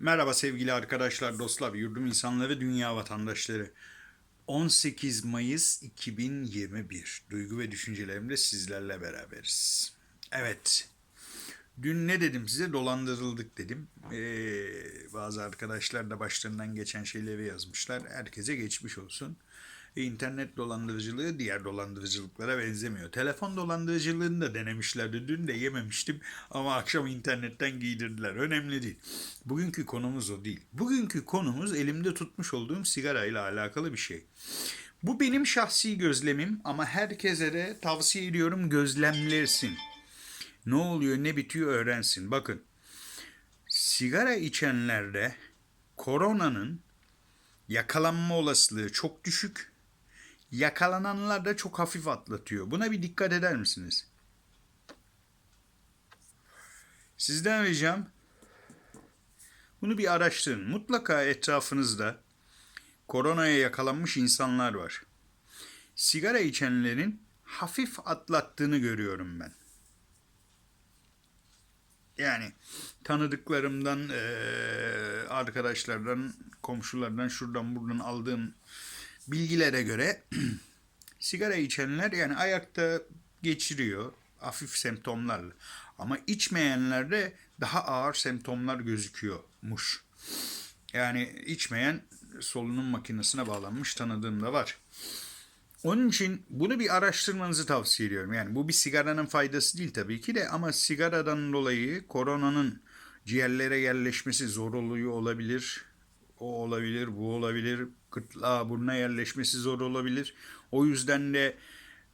Merhaba sevgili arkadaşlar, dostlar, yurdum insanları, dünya vatandaşları. 18 Mayıs 2021. Duygu ve düşüncelerimde sizlerle beraberiz. Evet. Dün ne dedim size? Dolandırıldık dedim. Ee, bazı arkadaşlar da başlarından geçen şeyleri yazmışlar. Herkese geçmiş olsun. E, İnternet dolandırıcılığı diğer dolandırıcılıklara benzemiyor. Telefon dolandırıcılığını da denemişlerdi. Dün de yememiştim ama akşam internetten giydirdiler. Önemli değil. Bugünkü konumuz o değil. Bugünkü konumuz elimde tutmuş olduğum sigara ile alakalı bir şey. Bu benim şahsi gözlemim ama herkese de tavsiye ediyorum gözlemlersin. Ne oluyor ne bitiyor öğrensin. Bakın sigara içenlerde koronanın yakalanma olasılığı çok düşük. Yakalananlar da çok hafif atlatıyor. Buna bir dikkat eder misiniz? Sizden ricam bunu bir araştırın. Mutlaka etrafınızda koronaya yakalanmış insanlar var. Sigara içenlerin hafif atlattığını görüyorum ben. Yani tanıdıklarımdan, arkadaşlardan, komşulardan, şuradan buradan aldığım bilgilere göre sigara içenler yani ayakta geçiriyor hafif semptomlarla. Ama içmeyenlerde daha ağır semptomlar gözüküyormuş. Yani içmeyen solunum makinesine bağlanmış tanıdığım da var. Onun için bunu bir araştırmanızı tavsiye ediyorum. Yani bu bir sigaranın faydası değil tabii ki de ama sigaradan dolayı koronanın ciğerlere yerleşmesi zor oluyor olabilir. O olabilir, bu olabilir. Gırtlağa, buruna yerleşmesi zor olabilir. O yüzden de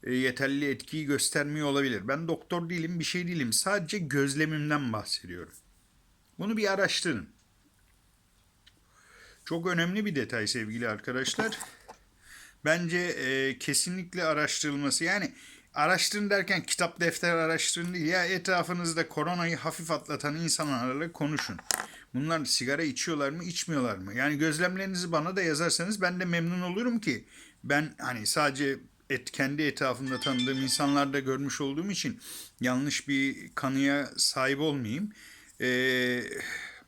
e, yeterli etkiyi göstermiyor olabilir. Ben doktor değilim, bir şey değilim. Sadece gözlemimden bahsediyorum. Bunu bir araştırın. Çok önemli bir detay sevgili arkadaşlar bence e, kesinlikle araştırılması. Yani araştırın derken kitap defter araştırın değil ya etrafınızda koronayı hafif atlatan insanlarla konuşun. Bunlar sigara içiyorlar mı içmiyorlar mı? Yani gözlemlerinizi bana da yazarsanız ben de memnun olurum ki ben hani sadece et, kendi etrafımda tanıdığım insanlarda görmüş olduğum için yanlış bir kanıya sahip olmayayım. Ee,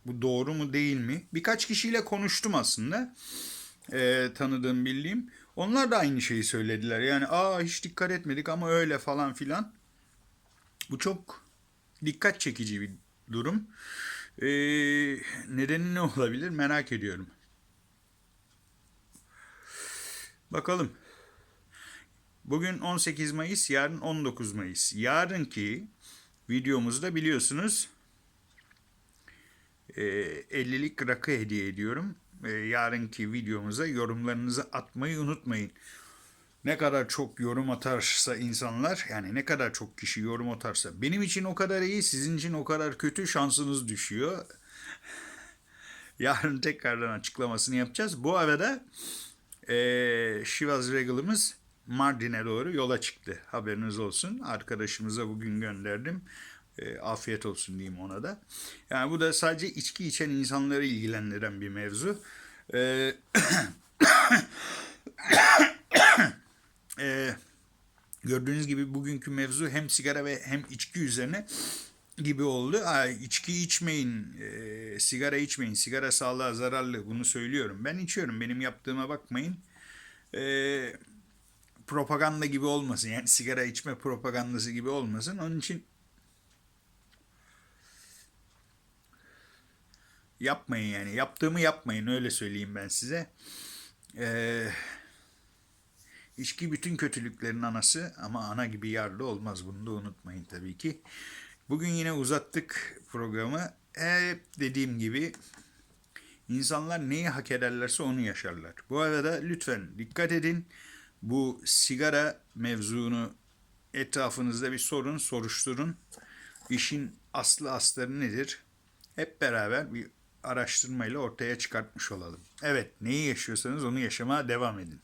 bu doğru mu değil mi? Birkaç kişiyle konuştum aslında. Ee, tanıdığım bildiğim. Onlar da aynı şeyi söylediler. Yani aa hiç dikkat etmedik ama öyle falan filan. Bu çok dikkat çekici bir durum. Ee, nedeni ne olabilir merak ediyorum. Bakalım. Bugün 18 Mayıs, yarın 19 Mayıs. Yarınki videomuzda biliyorsunuz e, 50'lik rakı hediye ediyorum e, yarınki videomuza yorumlarınızı atmayı unutmayın. Ne kadar çok yorum atarsa insanlar yani ne kadar çok kişi yorum atarsa benim için o kadar iyi sizin için o kadar kötü şansınız düşüyor. Yarın tekrardan açıklamasını yapacağız. Bu arada e, Şivaz Regal'ımız Mardin'e doğru yola çıktı. Haberiniz olsun. Arkadaşımıza bugün gönderdim. E, afiyet olsun diyeyim ona da. Yani bu da sadece içki içen insanları ilgilendiren bir mevzu. E, gördüğünüz gibi bugünkü mevzu hem sigara ve hem içki üzerine gibi oldu. Ha, içki içmeyin, e, sigara içmeyin, sigara sağlığa zararlı bunu söylüyorum. Ben içiyorum, benim yaptığıma bakmayın. E, propaganda gibi olmasın, yani sigara içme propagandası gibi olmasın. Onun için yapmayın yani. Yaptığımı yapmayın öyle söyleyeyim ben size. Ee, içki bütün kötülüklerin anası ama ana gibi yarlı olmaz. Bunu da unutmayın tabii ki. Bugün yine uzattık programı. Hep dediğim gibi insanlar neyi hak ederlerse onu yaşarlar. Bu arada lütfen dikkat edin. Bu sigara mevzunu etrafınızda bir sorun, soruşturun. İşin aslı astarı nedir? Hep beraber bir araştırmayla ortaya çıkartmış olalım. Evet, neyi yaşıyorsanız onu yaşamaya devam edin.